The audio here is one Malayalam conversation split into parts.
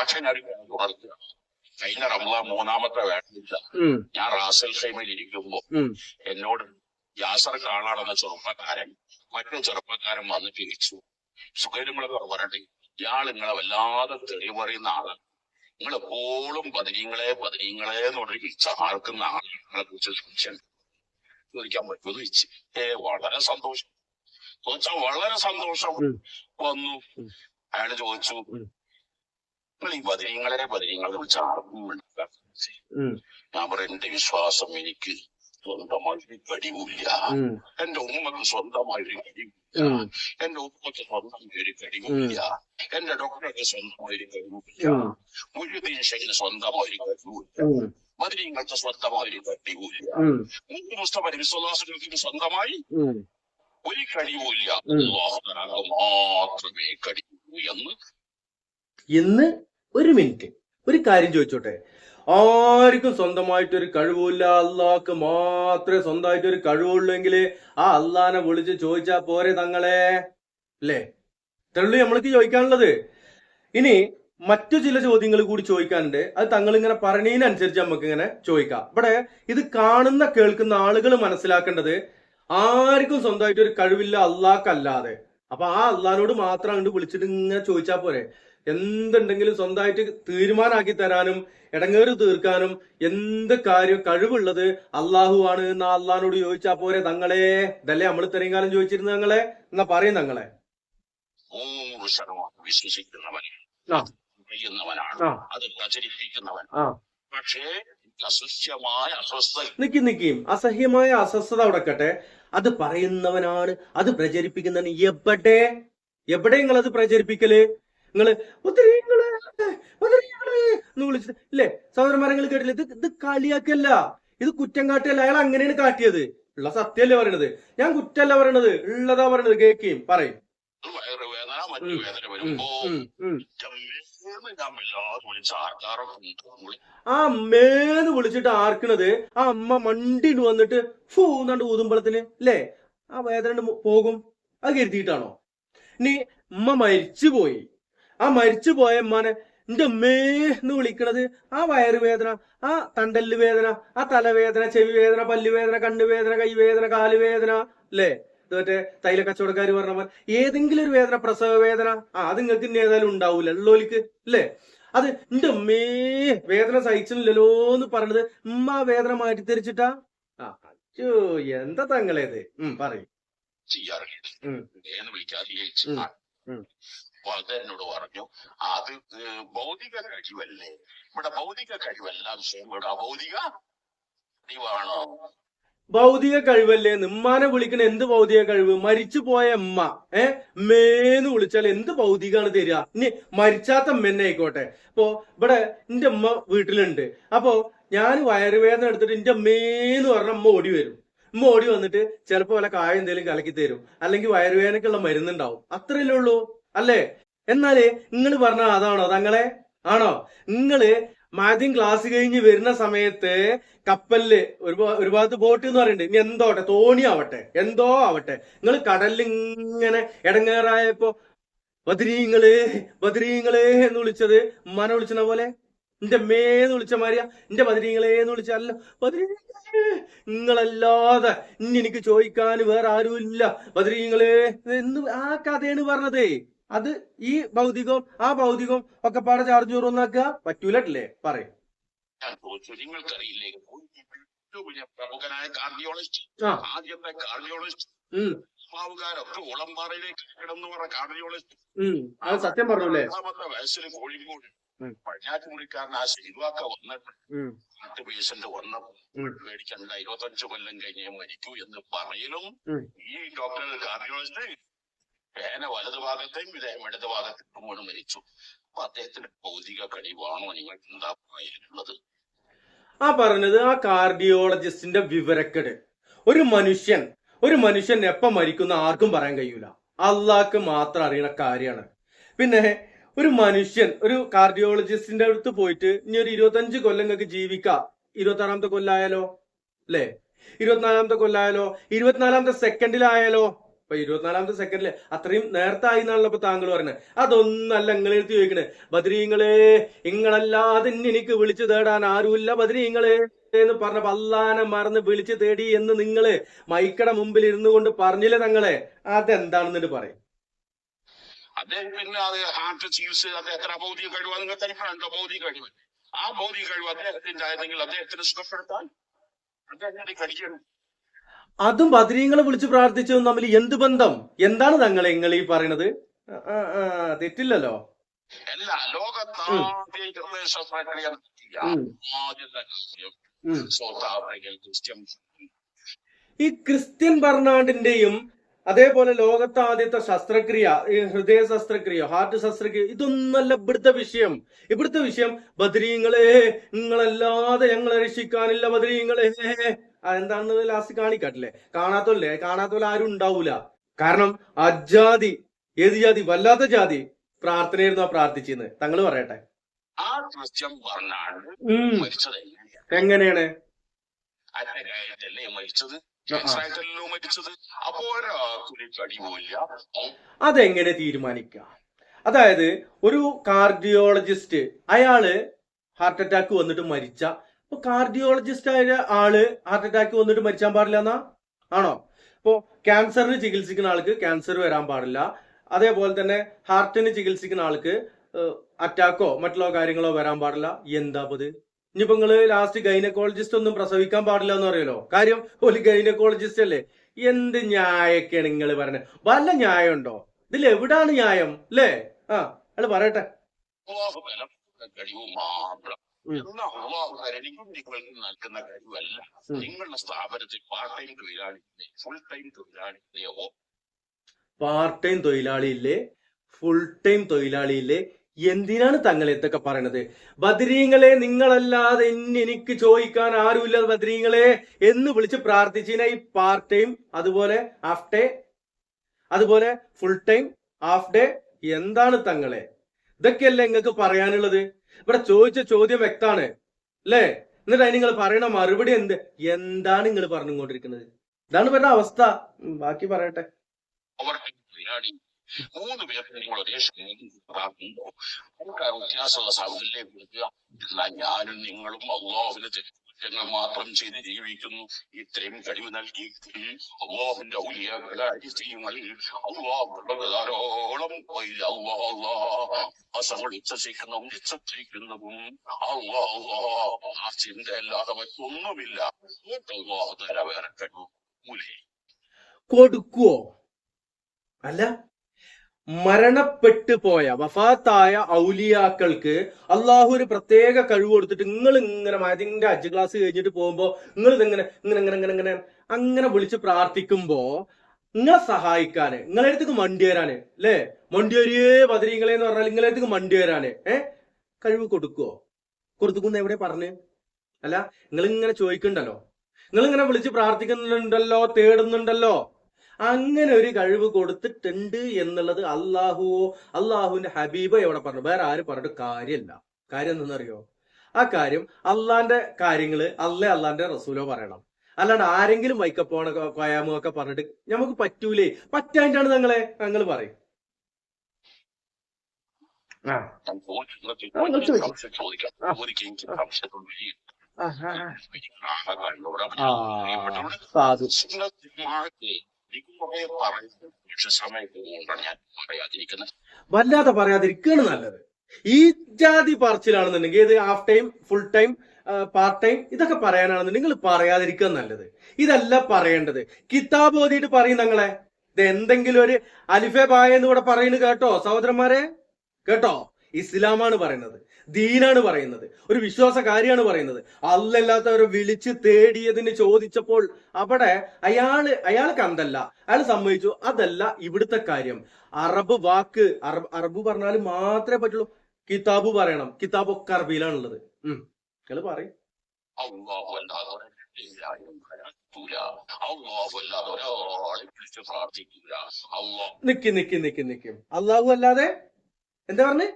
പക്ഷെ ഞാൻ ഉണർത്തുക കഴിഞ്ഞ റമദാൻ മൂന്നാമത്തെ വേണ്ടില്ല ഞാൻ റാസൽ ഖൈമയിൽ ഇരിക്കുമ്പോ എന്നോട് യാസർ കാണാണെന്ന ചെറുപ്പക്കാരൻ മറ്റു ചെറുപ്പക്കാരൻ വന്ന് തിരിച്ചു. സുഖങ്ങളൊക്കെ പറഞ്ഞിട്ട് ഇയാൾ നിങ്ങളെ വല്ലാതെ തെളിവറിയുന്ന ആളാണ്. നിങ്ങൾ എപ്പോഴും പതിനീങ്ങളെ പതിനീങ്ങളെ എന്ന് പറഞ്ഞ് ചാർക്കുന്ന ആളുകളെ കുറിച്ച് സംശയം ചോദിക്കാൻ പറ്റുമെന്ന് ചോദിച്ചു. ഏ വളരെ സന്തോഷം. ചോദിച്ചാൽ വളരെ സന്തോഷം വന്നു. അയാൾ ചോദിച്ചു. നിങ്ങൾ ഈ പതിനീങ്ങളെ പതിനീങ്ങളെ കുറിച്ച് ആർക്കും വേണ്ട. ഉം, ഞാൻ എന്റെ വിശ്വാസം എനിക്ക് സ്വന്തമായി കഴിവില്ല. ഉം, എന്റെ ഉമ്മക്ക് സ്വന്തമായി കഴിവില്ല. ഉം, എന്റെ ഉമ്മക്ക് ഒരു കഴിവില്ല. എന്റെ ഡോക്ടർക്ക് സ്വന്തമായിട്ട് കഴിവില്ല. ഉം, സ്വന്തമായി കഴിവില്ല. ഉം, സ്വന്തമായി ഒരു കഴിവില്ല. മുസ്തഫ വിശ്വാസങ്ങൾക്ക് സ്വന്തമായി. ഒരു കഴിവുമില്ല. അല്ലാഹുവിനാകെ മാത്രമേ കഴിവൂ എന്ന് ഇന്ന് ഒരു മിനിറ്റ്. ഒരു കാര്യം ചോദിച്ചോട്ടെ? ആർക്കും സ്വന്തമായിട്ട് ഒരു കഴിവില്ല അള്ളാഹ്ക്ക് മാത്രമേ സ്വന്തമായിട്ട് ഒരു കഴിവുള്ളെങ്കിൽ ആ അള്ളാനെ വിളിച്ച് ചോദിച്ചാ പോരെ തങ്ങളെ? അല്ലേ? ഇത്രയുള്ളൂ നമ്മൾക്ക് ചോദിക്കാനുള്ളത്. ഇനി മറ്റു ചില ചോദ്യങ്ങൾ കൂടി ചോദിക്കാനുണ്ട്. അത് തങ്ങൾ ഇങ്ങനെ പറഞ്ഞതിനനുസരിച്ച് നമുക്ക് ഇങ്ങനെ ചോദിക്കാം. ഇവിടെ ഇത് കാണുന്ന കേൾക്കുന്ന ആളുകൾ മനസ്സിലാക്കേണ്ടത് ആർക്കും സ്വന്തമായിട്ട് ഒരു കഴിവില്ല അള്ളാഹ്ക്കല്ലാതെ. അപ്പൊ ആ അള്ളഹാനോട് മാത്രം അങ്ങോട്ട് വിളിച്ചിട്ട് ഇങ്ങനെ ചോദിച്ചാ പോരെ? എന്തുണ്ടെങ്കിലും സ്വന്തമായിട്ട് തീരുമാനമാക്കി തരാനും ഇടങ്ങേറ് തീർക്കാനും എന്ത് കാര്യം കഴിവുള്ളത് അള്ളാഹു ആണ് എന്ന് അള്ളഹാനോട് ചോദിച്ചാ പോരെ തങ്ങളെ. ഇതല്ലേ നമ്മൾ ഇത്രയും കാലം ചോദിച്ചിരുന്നത് തങ്ങളെ? എന്നാ പറയും തങ്ങളെ. നൂറ് ശതമാനം. അറിയുന്നവനാണ് ആ. അത് പ്രചരിപ്പിക്കുന്നവൻ. പക്ഷേ അസ്വസ്ഥമായ അസ്വസ്ഥ നിക്കി നിക്കിയും അസഹ്യമായ അസ്വസ്ഥത അവിടെക്കട്ടെ അത് പറയുന്നവനാണ് അത് പ്രചരിപ്പിക്കുന്നവൻ എവിടെ? എവിടെ നിങ്ങൾ അത് പ്രചരിപ്പിക്കൽ? നിങ്ങൾ ഒത്തിരി ഉത്തരീങ്ങളെ" എന്ന് വിളിച്ചിട്ട് ഇല്ലേ സഹോദരന്മാരങ്ങൾ കേട്ടില്ല? ഇത് ഇത് കളിയാക്കല്ല. ഇത് കുറ്റം കാട്ടിയല്ല അയാൾ അങ്ങനെയാണ് കാട്ടിയത്. ഉള്ള സത്യമല്ലേ പറയണത്? ഞാൻ കുറ്റല്ല പറയണത്. ഉള്ളതാ പറയണത്. കേക്കേം പറയും. ആ അമ്മേന്ന് വിളിച്ചിട്ട് ആർക്കണത്? ആ അമ്മ മണ്ടി വന്നിട്ട് ഫൂ എന്നാണ്ട് ഊതുമ്പളത്തിന് അല്ലേ ആ വേദന പോകും. അത് കരുതിയിട്ടാണോ? ഇനി ഉമ്മ മരിച്ചുപോയി. ആ മരിച്ചു പോയ ഉമ്മാനെ എന്റെ അമ്മേ എന്ന് വിളിക്കണത്. ആ വയറുവേദന ആ തണ്ടൽ വേദന ആ തലവേദന ചെവി വേദന പല്ലുവേദന കണ്ണുവേദന കൈവേദന കാലുവേദന അല്ലേ? ഇത് മറ്റേ തൈല കച്ചവടക്കാർ പറഞ്ഞ പോലെ ഏതെങ്കിലും ഒരു വേദന പ്രസവ വേദന ആ അത് നിങ്ങൾക്ക് ഇനി ഏതായാലും ഉണ്ടാവൂല. ഉള്ളോലിക്ക് അല്ലേ? അത് എന്റെ അമ്മേ വേദന സഹിച്ചില്ലല്ലോ എന്ന് പറഞ്ഞത് ഉമ്മ വേദന മാറ്റി തിരിച്ചിട്ടാ ആ അച്ഛോ എന്താ തങ്ങളേത്? ഉം പറയും. വിളിക്കാതെ എന്നോട് പറഞ്ഞു അത് ഭൗതിക കഴിവല്ലേ? ഇവിടെ ഭൗതിക കഴിവല്ല വിഷയം. ഇവിടെ അഭൗതിക കഴിവാണോ? ഭൗതിക കഴിവല്ലേ? നിമ്മാനെ വിളിക്കണ എന്ത് ഭൗതിക കഴിവ്? മരിച്ചു പോയ അമ്മ ഏ? മേന്ന് വിളിച്ചാൽ എന്ത് ഭൗതികാണ് തരിക? ഇനി മരിച്ചാത്ത അമ്മന്നെ ആയിക്കോട്ടെ. അപ്പോ ഇവിടെ എന്റെ അമ്മ വീട്ടിലുണ്ട്. അപ്പോ ഞാൻ വയറുവേദന എടുത്തിട്ട് എന്റെ അമ്മേന്ന് പറഞ്ഞ അമ്മ ഓടി വരും. അമ്മ ഓടി വന്നിട്ട് ചിലപ്പോ വല്ല കായ എന്തെങ്കിലും കലക്കി തരും. അല്ലെങ്കിൽ വയറുവേദനക്കുള്ള മരുന്നുണ്ടാവും. അത്രയല്ലേ ഉള്ളൂ. അല്ലേ? എന്നാലേ നിങ്ങൾ പറഞ്ഞ അതാണോ തങ്ങളെ? ആണോ? നിങ്ങൾ മാധ്യം ക്ലാസ് കഴിഞ്ഞ് വരുന്ന സമയത്ത് കപ്പലിൽ ഒരു ഒരു ഭാഗത്ത് ബോട്ട് എന്ന് പറയുന്നുണ്ട് ഇനി എന്തോ ആവട്ടെ തോണി ആവട്ടെ. എന്തോ ആവട്ടെ. നിങ്ങൾ കടലിൽ ഇങ്ങനെ ഇടങ്ങേറായപ്പോ ബദ്രീങ്ങൾ ബദ്രീങ്ങൾ എന്ന് വിളിച്ചത് മന വിളിച്ചണ പോലെ? എന്റെ മേന്ന് വിളിച്ച മാറിയാ എന്റെ ബദ്രീങ്ങളെ എന്ന് വിളിച്ചല്ലോ ബദ്രീ നിങ്ങളല്ലാതെ ഇനി എനിക്ക് ചോദിക്കാൻ വേറെ ആരുമില്ല. ബദ്രീങ്ങളെ എന്ന് ആ കഥയാണ് പറഞ്ഞത്? അത് ഈ ഭൗതികവും ആ ഭൗതികവും ഒക്കെ പാടെ ചാർജ് ചോറൊന്നാക്കുക പറ്റൂലല്ലേ പറയും. പ്രമുഖനായ കാർഡിയോളജിസ്റ്റ് ആ. ആദ്യത്തെ കാർഡിയോളജിസ്റ്റ് ഉം. മാവുകാരൊക്കെ ഉളമ്പാറയിലേക്ക് കിടന്നു പറഞ്ഞ കാർഡിയോളജിസ്റ്റ് ഉം. സത്യം പറഞ്ഞല്ലേ രണ്ടാമത്തെ വയസ്സിൽ കോഴിക്കോട് ആ ശരിവാക്ക വന്നിട്ട് നാട്ടു പേഷ്യന്റ് വന്നപ്പോ ഉം. മേടിക്കണ്ട ഇരുപത്തഞ്ചു കൊല്ലം കഴിഞ്ഞേ മരിക്കൂ എന്ന് പറയലും ഈ ഡോക്ടർ കാർഡിയോളജിസ്റ്റ് വേന വലതുഭാഗത്തെയും ഇദ്ദേഹം ഇടതു ഭാഗത്തേക്കും വീണ് മരിച്ചു. അപ്പൊ അദ്ദേഹത്തിന്റെ ഭൗതിക കഴിവാണോ നിങ്ങൾക്ക് എന്താ പറയാനുള്ളത്? ആ പറഞ്ഞത് ആ കാർഡിയോളജിസ്റ്റിന്റെ വിവരക്കേട്. ഒരു മനുഷ്യൻ ഒരു മനുഷ്യൻ എപ്പം മരിക്കുന്ന ആർക്കും പറയാൻ കഴിയൂല. അള്ളാഹ്ക്ക് മാത്രം അറിയണ കാര്യമാണ്. പിന്നെ ഒരു മനുഷ്യൻ ഒരു കാർഡിയോളജിസ്റ്റിന്റെ അടുത്ത് പോയിട്ട് ഇനി ഒരു ഇരുപത്തഞ്ച് കൊല്ലം നിങ്ങൾക്ക് ജീവിക്കാം. ഇരുപത്തി കൊല്ലായാലോ? അല്ലേ? ഇരുപത്തിനാലാമത്തെ കൊല്ലായാലോ? ഇരുപത്തിനാലാമത്തെ സെക്കൻഡിലായാലോ ഇപ്പൊ ഇരുപത്തിനാലാമത്തെ സെക്കൻഡിൽ അത്രയും നേരത്തെ ആയി എന്നാണല്ലോ ഇപ്പൊ താങ്കൾ പറയുന്നത്. അതൊന്നല്ല നിങ്ങളെടുത്ത് ചോദിക്കണേ. ബദ്രീങ്ങളെ ഇങ്ങളല്ലാതെ ഇനി എനിക്ക് വിളിച്ചു തേടാൻ ആരുമില്ല ബദ്രീങ്ങളെ എന്ന് പറഞ്ഞപ്പോ അല്ലാനെ മറന്ന് വിളിച്ചു തേടി എന്ന് നിങ്ങൾ മൈക്കട മുമ്പിൽ ഇരുന്നു കൊണ്ട് പറഞ്ഞില്ലേ തങ്ങളെ? അതെന്താണെന്നിട്ട് പറയും. അദ്ദേഹം പിന്നെ അത് ഹാർട്ട് ചികിത്സ അദ്ദേഹത്തിന് അഭൗതിക കഴിവ് നിങ്ങൾ തനിക്കുണ്ടോ ഭൗതിക കഴിവ്. ആ ഭൗതിക കഴിവ് അദ്ദേഹത്തിന്റെ ആയിരുന്നെങ്കിൽ അദ്ദേഹത്തിന് സുഖപ്പെടുത്താൻ അദ്ദേഹത്തിന്റെ കഴിയണം അതും ബദ്രീങ്ങളെ വിളിച്ച് പ്രാർത്ഥിച്ചതും തമ്മിൽ എന്ത് ബന്ധം? എന്താണ് തങ്ങൾ നിങ്ങൾ ഈ പറയണത് തെറ്റില്ലല്ലോ. അല്ല ശസ്ത്രക്രിയ ഈ ക്രിസ്ത്യൻ ബർണാഡിന്റെയും അതേപോലെ ലോകത്തെ ആദ്യത്തെ ശസ്ത്രക്രിയ ഈ ഹൃദയ ശസ്ത്രക്രിയ ഹാർട്ട് ശസ്ത്രക്രിയ ഇതൊന്നല്ല ഇവിടുത്തെ വിഷയം. ഇവിടുത്തെ വിഷയം ബദരീങ്ങളെ നിങ്ങളല്ലാതെ ഞങ്ങളെ രക്ഷിക്കാനില്ല ബദ്രീങ്ങളെ എന്താണെന്ന് ലാസ്റ്റ് കാണിക്കാട്ടില്ലേ? കാണാത്തോല്ലേ കാണാത്തോലെ ആരും ഉണ്ടാവൂല. കാരണം അജാതി ഏത് ജാതി? വല്ലാത്ത ജാതി. പ്രാർത്ഥനയായിരുന്നു ആ പ്രാർത്ഥിച്ചിരുന്നത് തങ്ങൾ പറയട്ടെ. ആ പറഞ്ഞാണ്. മരിച്ചത് എങ്ങനെയാണ്? മരിച്ചത്? കഴിവില്ല അതെങ്ങനെ തീരുമാനിക്കാം? അതായത് ഒരു കാർഡിയോളജിസ്റ്റ് അയാൾ ഹാർട്ട് അറ്റാക്ക് വന്നിട്ട് മരിച്ച. അപ്പൊ കാർഡിയോളജിസ്റ്റ് ആയ ആൾ ഹാർട്ട് അറ്റാക്ക് വന്നിട്ട് മരിച്ചാൻ പാടില്ല എന്നാ? ആണോ? അപ്പോ ക്യാൻസറിന് ചികിത്സിക്കുന്ന ആൾക്ക് ക്യാൻസർ വരാൻ പാടില്ല. അതേപോലെ തന്നെ ഹാർട്ടിന് ചികിത്സിക്കുന്ന ആൾക്ക് അറ്റാക്കോ മറ്റുള്ള കാര്യങ്ങളോ വരാൻ പാടില്ല. എന്താ ഇനിയിപ്പോ നിങ്ങൾ ലാസ്റ്റ് ഗൈനക്കോളജിസ്റ്റ് ഒന്നും പ്രസവിക്കാൻ പാടില്ല എന്ന് അറിയല്ലോ കാര്യം ഒരു ഗൈനക്കോളജിസ്റ്റ് അല്ലേ? എന്ത് ന്യായൊക്കെയാണ് നിങ്ങൾ പറഞ്ഞത് വല്ല ന്യായം ഉണ്ടോ ഇതിൽ എവിടാണ് ന്യായം? അല്ലേ ആ അയാൾ പറയട്ടെ. കഴിവ് മാത്രം അള്ളാഹു നിങ്ങൾക്ക് നൽകുന്ന കഴിവല്ല നിങ്ങളുടെ സ്ഥാപനത്തിൽ പാർട്ട് ടൈം തൊഴിലാളികളെ ഫുൾ ടൈം തൊഴിലാളികളെയോ പാർട്ട് ടൈം തൊഴിലാളിയില്ലേ? ഫുൾ ടൈം തൊഴിലാളിയില്ലേ? എന്തിനാണ് തങ്ങൾ ഇതൊക്കെ പറയണത്? ബദ്രീങ്ങളെ നിങ്ങളല്ലാതെ ഇനി എനിക്ക് ചോദിക്കാൻ ആരുമില്ല ബദ്രീങ്ങളെ എന്ന് വിളിച്ച് പ്രാർത്ഥിച്ചിന ഈ പാർട്ട് ടൈം അതുപോലെ ഹാഫ് ഡേ അതുപോലെ ഫുൾ ടൈം ഹാഫ് ഡേ എന്താണ് തങ്ങളെ? ഇതൊക്കെയല്ലേ നിങ്ങൾക്ക് പറയാനുള്ളത്? ഇവിടെ ചോദിച്ച ചോദ്യം വ്യക്താണ് അല്ലേ? എന്നിട്ട് അതിന് നിങ്ങൾ പറയണ മറുപടി എന്ത്? എന്താണ് നിങ്ങൾ പറഞ്ഞുകൊണ്ടിരിക്കുന്നത്? ഇതാണ് പറഞ്ഞ അവസ്ഥ. ബാക്കി പറയട്ടെ. മൂന്ന് പേർക്ക് നിങ്ങൾ ഒരേ പ്രാർത്ഥിക്കുമ്പോ നമുക്ക് ആ വ്യത്യാസമുള്ള സാഹചര്യത്തിലേക്ക് വിളിക്കുക എന്നാൽ ഞാനും നിങ്ങളും അള്ളാഹുവിന് കുറ്റങ്ങൾ മാത്രം ചെയ്ത് ജീവിക്കുന്നു ഇത്രയും കഴിവ് നൽകി അള്ളാഹുവിന്റെ ഔലിയാക്കളെ അരിസ്ത്രീങ്ങളിൽ അള്ളാഹുള്ളത് ധാരോളം അസങ്ങൾ അള്ളാ അള്ളാ ആ ചിന്ത അല്ലാതെ മറ്റൊന്നുമില്ല കൊടുക്കുവോ? അല്ല? മരണപ്പെട്ടു പോയ വഫാത്തായ ഔലിയാക്കൾക്ക് അള്ളാഹു ഒരു പ്രത്യേക കഴിവ് കൊടുത്തിട്ട് നിങ്ങൾ ഇങ്ങനെ അതിന്റെ അഞ്ച് ക്ലാസ് കഴിഞ്ഞിട്ട് പോകുമ്പോ നിങ്ങൾ ഇതെങ്ങനെ ഇങ്ങനെ ഇങ്ങനെ ഇങ്ങനെ ഇങ്ങനെ അങ്ങനെ വിളിച്ച് പ്രാർത്ഥിക്കുമ്പോ നിങ്ങളെ സഹായിക്കാന് നിങ്ങളെ അടുത്തേക്ക് മണ്ടി വരാന് അല്ലേ മണ്ടി വരിയേ ബദരീങ്ങളെ എന്ന് പറഞ്ഞാൽ നിങ്ങളെ അടുത്തേക്ക് മണ്ടി വരാന് ഏ? കഴിവ് കൊടുക്കുവോ? കൊടുത്തുക്കുന്ന എവിടെ പറഞ്ഞ്? അല്ല നിങ്ങൾ ഇങ്ങനെ ചോദിക്കണ്ടല്ലോ നിങ്ങൾ ഇങ്ങനെ വിളിച്ച് പ്രാർത്ഥിക്കുന്നുണ്ടല്ലോ തേടുന്നുണ്ടല്ലോ. അങ്ങനെ ഒരു കഴിവ് കൊടുത്തിട്ടുണ്ട് എന്നുള്ളത് അള്ളാഹുവോ അള്ളാഹുവിന്റെ ഹബീബോ എവിടെ പറഞ്ഞു? വേറെ ആരും പറഞ്ഞിട്ട് കാര്യമില്ല. കാര്യം എന്തെന്നറിയോ ആ കാര്യം അള്ളാന്റെ കാര്യങ്ങൾ അല്ലേ അള്ളാന്റെ റസൂലോ പറയണം. അല്ലാണ്ട് ആരെങ്കിലും വൈക്കപ്പോണ കൊയാമോ ഒക്കെ പറഞ്ഞിട്ട് നമുക്ക് പറ്റൂലേ. പറ്റായിട്ടാണ് ഞങ്ങളെ ഞങ്ങൾ പറയും. സാധു. വല്ലാതെ പറയാതിരിക്കുകയാണ് നല്ലത്. ഈ ജാതി പറച്ചിലാണെന്നുണ്ടെങ്കിൽ ഇത് half time full time part time ഇതൊക്കെ പറയാനാണെന്നുണ്ടെങ്കിൽ നിങ്ങൾ പറയാതിരിക്കുക നല്ലത്. ഇതല്ല പറയേണ്ടത്. കിതാബ് ഓതിയിട്ട് പറയും നിങ്ങളെ ഇത് എന്തെങ്കിലും ഒരു അലിഫെ ബായ എന്ന് കൂടെ പറയുന്നു കേട്ടോ സഹോദരന്മാരെ. കേട്ടോ? ഇസ്ലാമാണ് പറയുന്നത്. ദീനാണ് പറയുന്നത്. ഒരു വിശ്വാസകാരിയാണ് പറയുന്നത്. അല്ലല്ലാത്തവരെ വിളിച്ച് തേടിയതിന് ചോദിച്ചപ്പോൾ അവിടെ അയാൾ അയാൾക്ക് അന്തല്ല. അയാൾ സമ്മതിച്ചു. അതല്ല ഇവിടുത്തെ കാര്യം. അറബ് വാക്ക് അറബ് അറബ് പറഞ്ഞാൽ മാത്രമേ പറ്റുള്ളൂ. കിതാബ് പറയണം. കിതാബ് ഒക്കെ അറബിയിലാണുള്ളത്. ഉം. പറയും. നിക്കി നിക്ക് നിക്ക് നിക്ക്. അള്ളാഹു അല്ലാതെ? എന്താ പറഞ്ഞ്?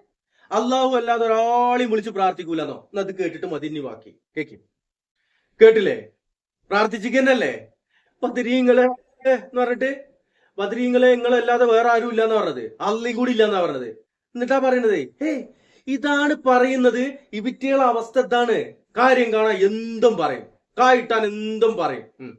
അള്ളാഹു അല്ലാതെ ഒരാളെയും വിളിച്ച് പ്രാർത്ഥിക്കൂലെന്നോ? എന്നത് കേട്ടിട്ട് മതി ഇനി ബാക്കി. കേക്കും? കേട്ടില്ലേ? പ്രാർത്ഥിച്ചിക്കന്നല്ലേ പതിരീങ്ങളെ എന്ന് പറഞ്ഞിട്ട് പതിരീങ്ങളെ നിങ്ങളല്ലാതെ വേറെ ആരും ഇല്ലാന്ന് പറഞ്ഞത്. അള്ളിയും കൂടി ഇല്ലാന്നാ പറഞ്ഞത്. എന്നിട്ടാ പറയണത് ഏ ഇതാണ് പറയുന്നത് ഇവിറ്റികളെ അവസ്ഥ എന്താണ് കാര്യം കാണാൻ എന്തും പറയും. കായിട്ടാൻ എന്തും പറയും.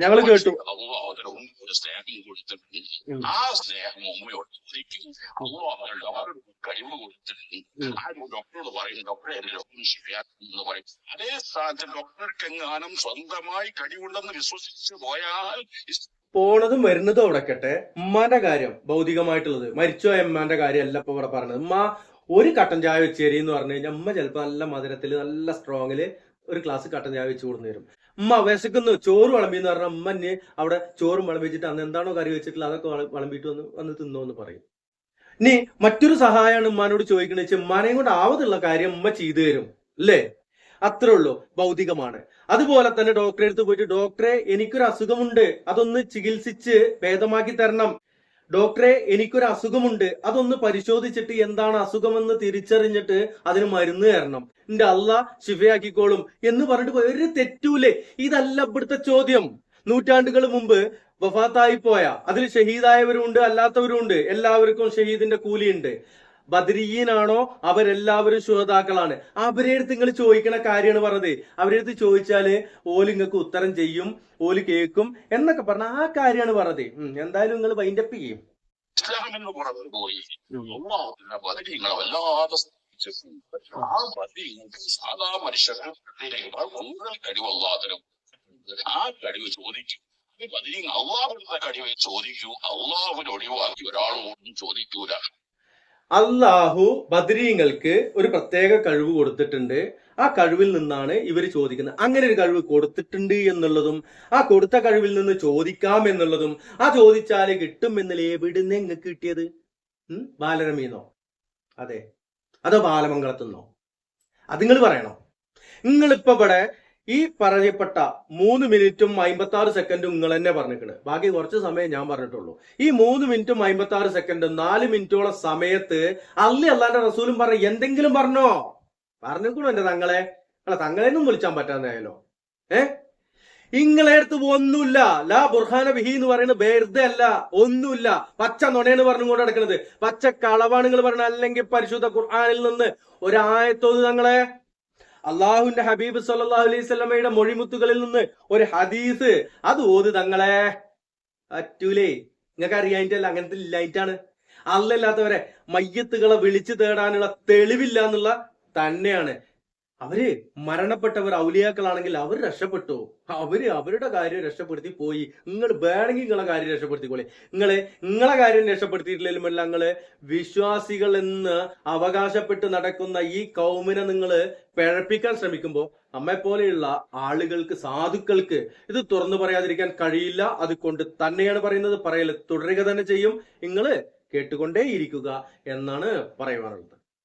ഞങ്ങൾ കേട്ടു. അള്ളാഹുവിന്റെ ഒരു സ്നേഹം കൊടുത്തിട്ടുണ്ട് ആ സ്നേഹം ഉമ്മയോട് ചോദിക്കും. അള്ളാഹുവിന്റെ അവരുടെ കഴിവ് കൊടുത്തിട്ടുണ്ട്. ആ ഡോക്ടറോട് പറയും ഡോക്ടറെ എന്റെ ഡോക്ടർ ശരിയാക്കും എന്ന് പറയും. അതേ സ്ഥാനത്ത് ഡോക്ടർക്ക് എങ്ങാനും സ്വന്തമായി കഴിവുണ്ടെന്ന് വിശ്വസിച്ച് പോയാൽ പോണതും വരുന്നതും അവിടെക്കട്ടെ ഉമ്മാന്റെ കാര്യം ഭൗതികമായിട്ടുള്ളത്. മരിച്ചോ എമ്മാന്റെ കാര്യം അല്ല ഇപ്പൊ ഇവിടെ പറഞ്ഞത് ഉമ്മ ഒരു കട്ടൻ ചായ വെച്ചേരി എന്ന് പറഞ്ഞു കഴിഞ്ഞാൽ ഉമ്മ ചിലപ്പോ നല്ല മധുരത്തിൽ നല്ല സ്ട്രോങ്ങിൽ ഒരു ഗ്ലാസ് കട്ടൻ ചായ വെച്ച് കൊടുന്നു തരും. ഉമ്മ വിശക്കുന്നു ചോറ് വിളമ്പി എന്ന് പറഞ്ഞാൽ അവിടെ ചോറും വിളമ്പിച്ചിട്ട് അന്ന് എന്താണോ കറി വെച്ചിട്ടുള്ള അതൊക്കെ വള- വിളമ്പിയിട്ട് വന്ന് വന്ന് തിന്നോ എന്ന് പറയും. ഇനി മറ്റൊരു സഹായമാണ് ഉമ്മാനോട് ചോദിക്കുന്നത് വെച്ചാൽ ഉമ്മാനെയും കൊണ്ട് ആവതുള്ള കാര്യം ഉമ്മ ചെയ്തു തരും അല്ലേ? അത്രേ ഉള്ളൂ ഭൗതികമാണ്. അതുപോലെ തന്നെ ഡോക്ടറെ അടുത്ത് പോയിട്ട് ഡോക്ടറെ എനിക്കൊരു അസുഖമുണ്ട് അതൊന്ന് ചികിത്സിച്ച് ഭേദമാക്കി തരണം. ഡോക്ടറെ എനിക്കൊരു അസുഖമുണ്ട്. അതൊന്ന് പരിശോധിച്ചിട്ട് എന്താണ് അസുഖമെന്ന് തിരിച്ചറിഞ്ഞിട്ട് അതിന് മരുന്ന് തരണം. എന്റെ അല്ല ശിവയാക്കിക്കോളും എന്ന് പറഞ്ഞിട്ട്. ഒരു തെറ്റൂലേ. ഇതല്ല ഇവിടുത്തെ ചോദ്യം. നൂറ്റാണ്ടുകൾ മുമ്പ് വഫാത്തായി പോയ അതിൽ ഷഹീദായവരും ഉണ്ട് അല്ലാത്തവരും ഉണ്ട് എല്ലാവർക്കും ഷഹീദിന്റെ കൂലിയുണ്ട്. ബദരീയനാണോ? അവരെല്ലാവരും ശുഹതാക്കളാണ് അവരെ അടുത്ത് നിങ്ങൾ ചോദിക്കണ കാര്യമാണ് പറഞ്ഞത്. അവരെ അടുത്ത് ചോദിച്ചാൽ ഓൽ നിങ്ങൾക്ക് ഉത്തരം ചെയ്യും ഓൽ കേൾക്കും എന്നൊക്കെ പറഞ്ഞ ആ കാര്യമാണ് പറഞ്ഞത്. എന്തായാലും നിങ്ങൾ വൈൻഡപ്പ് ചെയ്യും. ഇസ്ലാമിന് പുറത്ത് പോയി. ആ കഴിവ് ആ ഒഴിവാക്കി ഒരാളോടും ചോദിക്കൂല. അള്ളാഹു ബദരീങ്ങൾക്ക് ഒരു പ്രത്യേക കഴിവ് കൊടുത്തിട്ടുണ്ട്. ആ കഴിവിൽ നിന്നാണ് ഇവർ ചോദിക്കുന്നത്. അങ്ങനെ ഒരു കഴിവ് കൊടുത്തിട്ടുണ്ട് എന്നുള്ളതും ആ കൊടുത്ത കഴിവിൽ നിന്ന് ചോദിക്കാം എന്നുള്ളതും ആ ചോദിച്ചാൽ കിട്ടും എന്നല്ലേ എവിടുന്ന് നിങ്ങൾക്ക് കിട്ടിയത്? ബാലരമീന്നോ അതെ. അതോ ബാലമംഗളത്തുനിന്നോ അത് നിങ്ങൾ പറയണോ. നിങ്ങളിപ്പോ ഇവിടെ ഈ പറയപ്പെട്ട മൂന്ന് മിനിറ്റും അമ്പത്തി ആറ് സെക്കൻഡും നിങ്ങൾ തന്നെ പറഞ്ഞിട്ടുണ്ട് ബാക്കി കുറച്ച് സമയം ഞാൻ പറഞ്ഞിട്ടുള്ളൂ. ഈ മൂന്ന് മിനിറ്റും അമ്പത്തി ആറ് സെക്കൻഡും നാല് മിനിറ്റോളം സമയത്ത് അല്ല അല്ലാണ്ട് റസൂലും പറഞ്ഞ എന്തെങ്കിലും പറഞ്ഞോ? പറഞ്ഞിക്കണോ എന്റെ തങ്ങളെ? അല്ല തങ്ങളെന്നും വിളിച്ചാൻ പറ്റാന്നായാലോ ഏ? ഇങ്ങളെ അടുത്ത് ഒന്നുമില്ല. ലാ ബുർഹാന ബിഹി എന്ന് പറയുന്നത് വെറുതെ അല്ല ഒന്നുമില്ല. പച്ച നുണയാണ് പറഞ്ഞുകൊണ്ട് നടക്കുന്നത് പച്ച കളവാണ് നിങ്ങൾ പറഞ്ഞത്. അല്ലെങ്കിൽ പരിശുദ്ധ ഖുർആാനിൽ നിന്ന് ഒരായത്തോത് തങ്ങളെ അള്ളാഹുവിന്റെ ഹബീബ് സല്ലല്ലാഹു അലൈഹി മൊഴിമുത്തുകളിൽ നിന്ന് ഒരു ഹദീസ്. അത് ഓത് തങ്ങളെ. പറ്റൂലേ. നിങ്ങൾക്ക് അറിയാനിട്ടല്ല അങ്ങനത്തെ ഇല്ലായിട്ടാണ് അല്ലല്ലാത്തവരെ മയ്യത്തുകളെ വിളിച്ചു തേടാനുള്ള തെളിവില്ല എന്നുള്ള തന്നെയാണ്. അവർ മരണപ്പെട്ടവർ ഔലിയാക്കളാണെങ്കിൽ അവർ രക്ഷപ്പെട്ടു. അവർ അവരുടെ കാര്യം രക്ഷപ്പെടുത്തി പോയി. നിങ്ങൾ വേണമെങ്കിൽ നിങ്ങളെ കാര്യം രക്ഷപ്പെടുത്തിക്കോളെ. നിങ്ങളെ നിങ്ങളെ കാര്യം രക്ഷപ്പെടുത്തിയിട്ടില്ലെങ്കിലും അല്ല നിങ്ങൾ വിശ്വാസികൾ എന്ന് അവകാശപ്പെട്ട് നടക്കുന്ന ഈ കൗമിനെ നിങ്ങൾ പിഴപ്പിക്കാൻ ശ്രമിക്കുമ്പോൾ നമ്മെ പോലെയുള്ള ആളുകൾക്ക് സാധുക്കൾക്ക് ഇത് തുറന്നു പറയാതിരിക്കാൻ കഴിയില്ല. അതുകൊണ്ട് തന്നെയാണ് പറയുന്നത്. പറയൽ തുടരുക തന്നെ ചെയ്യും. നിങ്ങൾ കേട്ടുകൊണ്ടേയിരിക്കുക എന്നാണ് പറയുവാനുള്ളത്